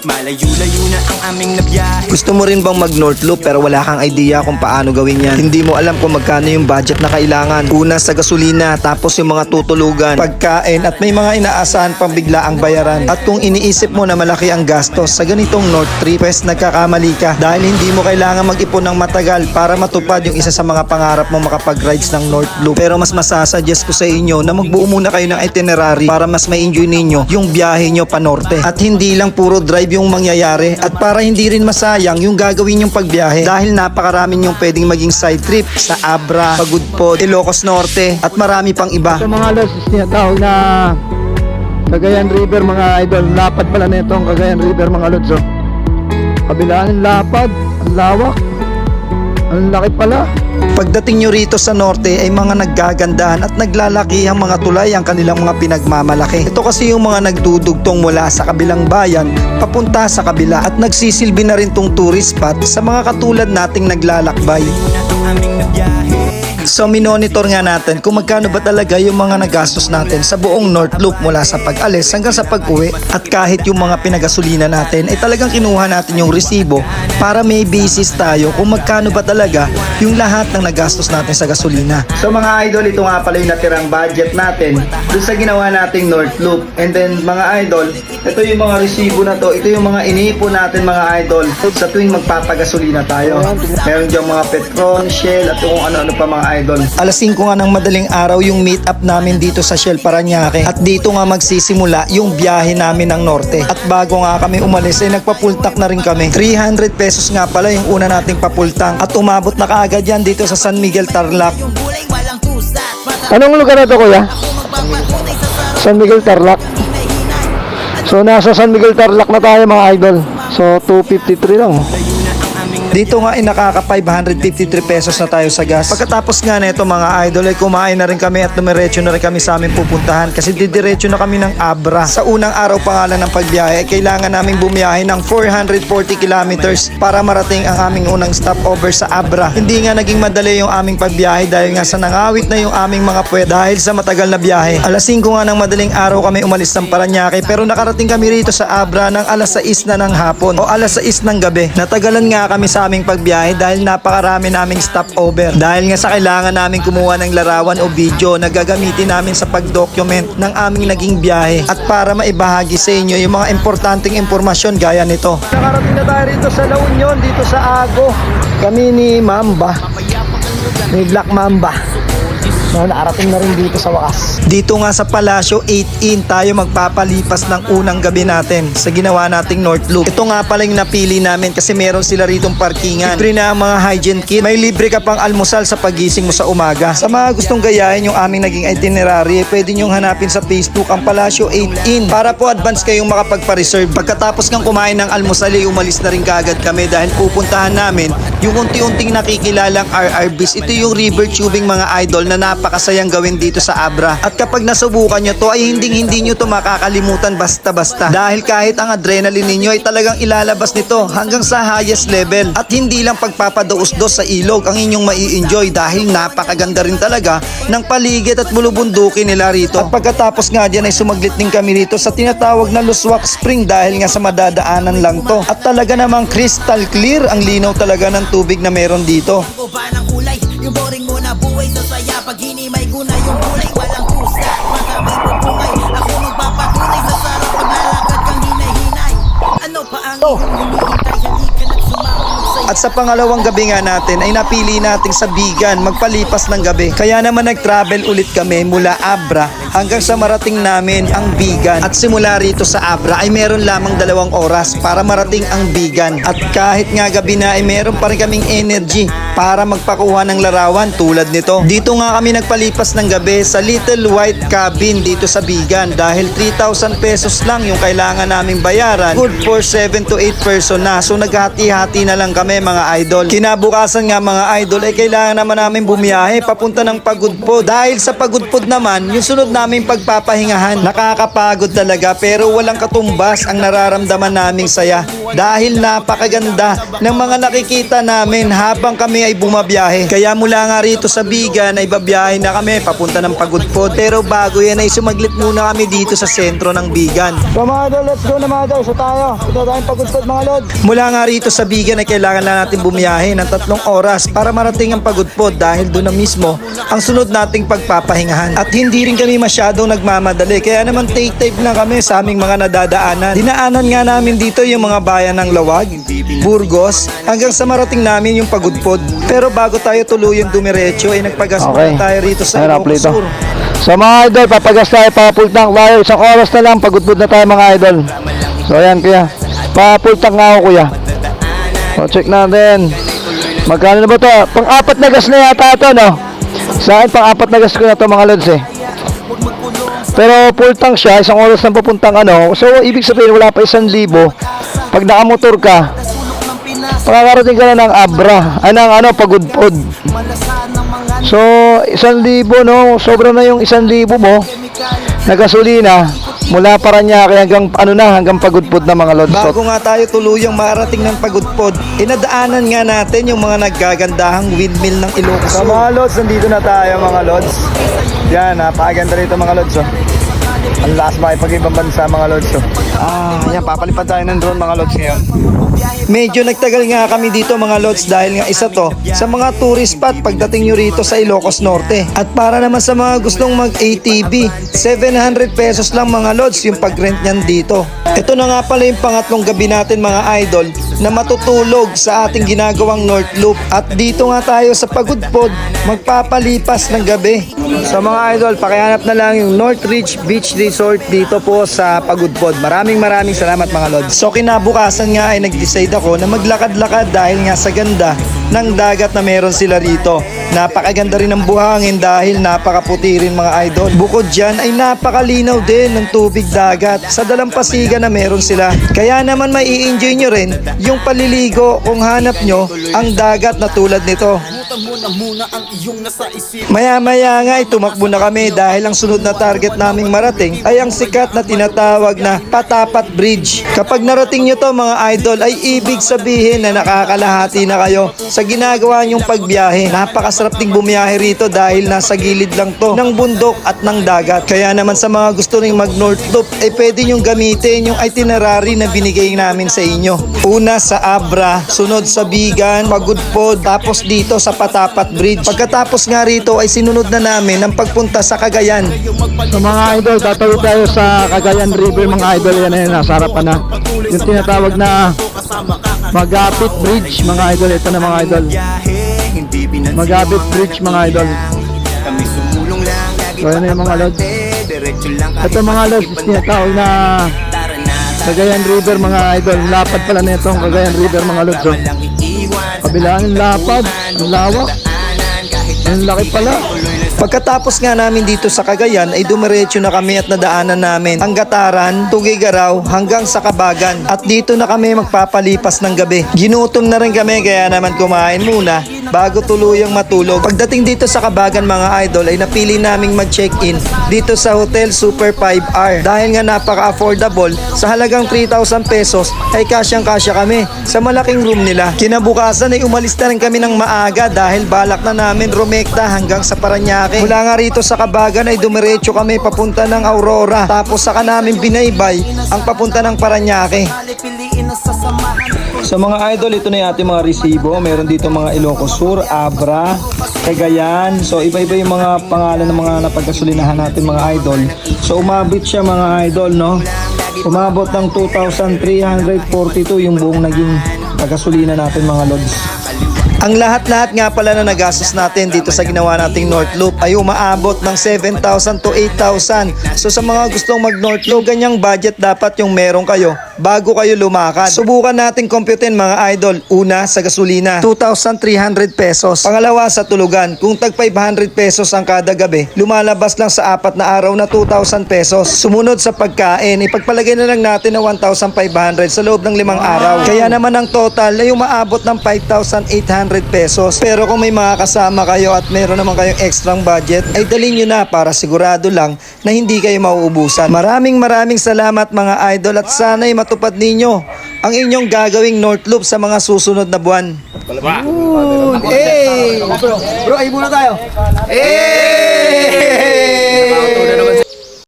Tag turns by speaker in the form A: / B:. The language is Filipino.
A: Malayo-layo na ang aming nabiyahe
B: Gusto mo rin bang mag North Loop pero wala kang idea kung paano gawin yan? Hindi mo alam kung magkano yung budget na kailangan. Una sa gasolina, tapos yung mga tutulugan, pagkain at may mga inaasahan pang bigla ang bayaran. At kung iniisip mo na malaki ang gastos sa ganitong North Trip, pues nagkakamali ka dahil hindi mo kailangan mag-ipon ng matagal para matupad yung isa sa mga pangarap mo makapag-rides ng North Loop. Pero mas masasuggest ko sa inyo na magbuo muna kayo ng itinerary para mas ma-enjoy ninyo yung biyahe nyo pa norte. At hindi lang puro drive yung mangyayari at para hindi rin masayang yung gagawin yung pagbiyahe dahil napakarami yung pwedeng maging side trip sa Abra, Pagudpod, Ilocos Norte at marami pang iba.
C: Sa mga lods, tinatawag na Cagayan River mga idol. Lapad pala nito ang Cagayan River mga lods. Oh. Kabilaan lapad, ang lawak. Ang laki pala.
B: Pagdating nyo rito sa norte ay mga naggagandahan at naglalaki ang mga tulay ang kanilang mga pinagmamalaki. Ito kasi yung mga nagdudugtong mula sa kabilang bayan papunta sa kabila at nagsisilbi na rin tong tourist spot sa mga katulad nating naglalakbay.
A: na ang aming
B: So minonitor nga natin kung magkano ba talaga yung mga nagastos natin sa buong North Loop mula sa pag-alis hanggang sa pag-uwi at kahit yung mga pinagasolina natin ay talagang kinuha natin yung resibo para may basis tayo kung magkano ba talaga yung lahat ng nagastos natin sa gasolina. So mga idol, ito nga pala yung natirang budget natin dun sa ginawa nating North Loop. And then mga idol, ito yung mga resibo na to, ito yung mga iniipon natin mga idol sa tuwing magpapagasolina tayo. Meron diyang mga Petron, Shell at kung ano-ano pa mga idol. Alas 5 nga ng madaling araw yung meet up namin dito sa Shell Paranaque at dito nga magsisimula yung biyahe namin ng norte. At bago nga kami umalis ay nagpapultak na rin kami. 300 pesos nga pala yung una nating papultang at umabot na kaagad yan dito sa San Miguel Tarlac.
C: Anong lugar na to kuya? San Miguel Tarlac. So nasa San Miguel Tarlac na tayo mga idol. So 253 lang.
B: Dito nga ay nakaka 553 pesos na tayo sa gas. Pagkatapos nga nito mga idol ay kumain na rin kami at dumiretso na rin kami sa aming pupuntahan kasi didiretso na kami ng Abra. Sa unang araw pa nga lang ng pagbiyahe ay kailangan naming bumiyahe ng 440 kilometers para marating ang aming unang stopover sa Abra. Hindi nga naging madali yung aming pagbiyahe dahil nga sa nangawit na yung aming mga puwet dahil sa matagal na biyahe. Alas 5 nga ng madaling araw kami umalis ng Paranaque pero nakarating kami rito sa Abra ng alas 6 na ng hapon o alas 6 ng gabi. Natagalan nga kami sa aming pagbiyahe dahil napakarami naming stopover. Dahil nga sa kailangan namin kumuha ng larawan o video na gagamitin namin sa pag-document ng aming naging biyahe at para maibahagi sa inyo yung mga importanteng impormasyon gaya nito. Nakarating na tayo rito sa La Union, dito sa Ago. Kami ni Mamba. Ni Black Mamba. No, nakarating na rin dito sa wakas. Dito nga sa Palacio 8 in tayo magpapalipas ng unang gabi natin sa ginawa nating North Loop. Ito nga pala yung napili namin kasi meron sila ritong parkingan. Libre na ang mga hygiene kit. May libre ka pang almusal sa pagising mo sa umaga. Sa mga gustong gayahin yung aming naging itinerary, eh, pwede nyong hanapin sa Facebook ang Palacio 8 in para po advance kayong makapagpa-reserve. Pagkatapos ng kumain ng almusal, ay umalis na rin kaagad kami dahil pupuntahan namin yung unti-unting nakikilalang RRBs. Ito yung river tubing mga idol na napakasayang gawin dito sa Abra. At kapag nasubukan nyo to ay hindi hindi nyo to makakalimutan basta-basta. Dahil kahit ang adrenaline ninyo ay talagang ilalabas nito hanggang sa highest level. At hindi lang pagpapadaos-dos sa ilog ang inyong mai-enjoy dahil napakaganda rin talaga ng paligid at bulubundukin nila rito. At pagkatapos nga dyan ay sumaglit din kami rito sa tinatawag na Luswak Spring dahil nga sa madadaanan lang to. At talaga namang crystal clear ang linaw talaga ng tubig na meron dito.
A: Yung boring mo na buhay sa saya Pag hinimay ko na yung kulay
B: At sa pangalawang gabi nga natin ay napili nating sa Bigan magpalipas ng gabi. Kaya naman nag-travel ulit kami mula Abra hanggang sa marating namin ang Bigan. At simula rito sa Abra ay meron lamang dalawang oras para marating ang Bigan. At kahit nga gabi na ay meron pa rin kaming energy para magpakuha ng larawan tulad nito. Dito nga kami nagpalipas ng gabi sa Little White Cabin dito sa Bigan dahil 3,000 pesos lang yung kailangan naming bayaran. Good for 7 to 8 person na. So naghati-hati na lang kami mga idol. Kinabukasan nga mga idol ay kailangan naman namin bumiyahe papunta ng Pagudpod. Dahil sa Pagudpod naman, yung sunod naming pagpapahingahan. Nakakapagod talaga pero walang katumbas ang nararamdaman naming saya dahil napakaganda ng mga nakikita namin habang kami ay bumabiyahe. Kaya mula nga rito sa Bigan ay babiyahe na kami papunta ng Pagudpod. Pero bago yan ay sumaglit muna kami dito sa sentro ng Bigan.
C: So mga idol, let's go na mga idol. So tayo. Ito tayong pagudpod mga lod.
B: Mula nga rito sa Bigan ay kailangan lang natin bumiyahe ng tatlong oras para marating ang Pagudpod dahil doon na mismo ang sunod nating pagpapahingahan. At hindi rin kami masyadong nagmamadali kaya naman take type lang kami sa aming mga nadadaanan. Dinaanan nga namin dito yung mga bayan ng Lawag, Burgos hanggang sa marating namin yung Pagudpod. Pero bago tayo tuluyang dumiretso ay nagpagas muna tayo rito sa Ilocos. Sur.
C: So mga idol, papagas tayo, papult tank tayo. Isang oras na lang, pagudpod na tayo mga idol. So ayan kuya. Pa-full tank nga ako kuya. So check natin. Magkano na ba to? Pang-apat na gas na yata ito, no? Sa akin, pang-apat na gas ko na to mga lods eh. Pero full tank siya, isang oras na papuntang ano. So, ibig sabihin, wala pa isang libo. Pag nakamotor ka, makakarating ka na ng Abra. Ay, ng ano, pagudpod. So, isang libo, no? Sobra na yung isang libo mo na gasolina mula Paranaque hanggang ano na, hanggang pagudpod na mga lods. So,
B: Bago nga tayo tuluyang marating ng Pagudpod, inadaanan nga natin yung mga naggagandahang windmill ng Ilocos
C: So mga lods, nandito na tayo mga lods. Yan, napakaganda rito mga lods. Oh. Ang last makipag-ibang bansa mga lods. Oh. Ah, yan, papalipad tayo ng drone mga lods ngayon.
B: Medyo nagtagal nga kami dito mga lods dahil nga isa to sa mga tourist spot pagdating nyo rito sa Ilocos Norte. At para naman sa mga gustong mag ATV, 700 pesos lang mga lods yung pag-rent niyan dito. Ito na nga pala yung pangatlong gabi natin mga idol na matutulog sa ating ginagawang North Loop. At dito nga tayo sa Pagudpod magpapalipas ng gabi.
C: So mga idol, pakihanap na lang yung North Ridge Beach Resort dito po sa Pagudpod. Maraming maraming salamat mga lods.
B: So kinabukasan nga ay nag-decide ako na maglakad-lakad dahil nga sa ganda ng dagat na meron sila rito. Napakaganda rin ng buhangin dahil napakaputi rin mga idol. Bukod dyan ay napakalinaw din ng tubig dagat sa dalampasigan na meron sila. Kaya naman may i-enjoy nyo rin yung paliligo kung hanap nyo ang dagat na tulad nito. Maya-maya nga ay tumakbo na kami dahil ang sunod na target naming marating ay ang sikat na tinatawag na Patapat Bridge. Kapag narating nyo to mga idol ay ibig sabihin na nakakalahati na kayo sa ginagawa nyong pagbiyahe. Napakasarap ding bumiyahe rito dahil nasa gilid lang to ng bundok at ng dagat. Kaya naman sa mga gusto ring mag North Loop ay pwede nyong gamitin yung itinerary na binigay namin sa inyo. Una sa Abra, sunod sa Bigan, Pagudpod, tapos dito sa Patapat Bridge. Pagkatapos nga rito ay sinunod na namin ang pagpunta sa Cagayan.
C: So mga idol, tatawid tayo sa Cagayan River mga idol. Yan na yun, nasa harapan na. Yung tinatawag na Magapit Bridge mga idol. Ito na mga idol. Magapit Bridge mga idol. So yan na yung mga lods. Ito mga lods, tinatawag na Cagayan River mga idol. Lapad pala na itong Cagayan River mga lods. Oh. Kabilaan ng lapad, ang lawak. Ang laki pala.
B: Pagkatapos nga namin dito sa Cagayan ay dumiretso na kami at nadaanan namin ang Gataran, Tugigaraw hanggang sa Kabagan. At dito na kami magpapalipas ng gabi. Ginutom na rin kami kaya naman kumain muna bago tuluyang matulog. Pagdating dito sa Kabagan mga idol ay napili naming mag-check-in dito sa Hotel Super 5R. Dahil nga napaka-affordable sa halagang 3,000 pesos ay kasyang-kasya kami sa malaking room nila. Kinabukasan ay umalis na rin kami ng maaga dahil balak na namin rumekta hanggang sa Paranaque. Mula nga rito sa Kabagan ay dumiretso kami papunta ng Aurora. Tapos saka namin binaybay ang papunta ng Paranaque. So mga idol, ito na yung ating mga resibo. Meron dito mga Ilocos Sur, Abra, Cagayan. So iba-iba yung mga pangalan ng mga napagkasulinahan natin mga idol. So umabot siya mga idol, no? Umabot ng 2,342 yung buong naging pagkasulina natin mga lods. Ang lahat-lahat nga pala na nagastos natin dito sa ginawa nating North Loop ay umaabot ng 7,000 to 8,000. So sa mga gustong mag North Loop, ganyang budget dapat yung meron kayo bago kayo lumakad. Subukan natin computein mga idol. Una sa gasolina, 2,300 pesos. Pangalawa sa tulugan, kung tag 500 pesos ang kada gabi, lumalabas lang sa apat na araw na 2,000 pesos. Sumunod sa pagkain, ipagpalagay na lang natin na 1,500 sa loob ng limang araw. Kaya naman ang total ay umaabot ng 5,800 pesos. Pero kung may mga kasama kayo at meron naman kayong extrang budget, ay dalhin nyo na para sigurado lang na hindi kayo mauubusan. Maraming maraming salamat mga idol at sana'y matupad ninyo ang inyong gagawing North Loop sa mga susunod na buwan.
A: Hey! Bro, bro, ay muna tayo. Hey!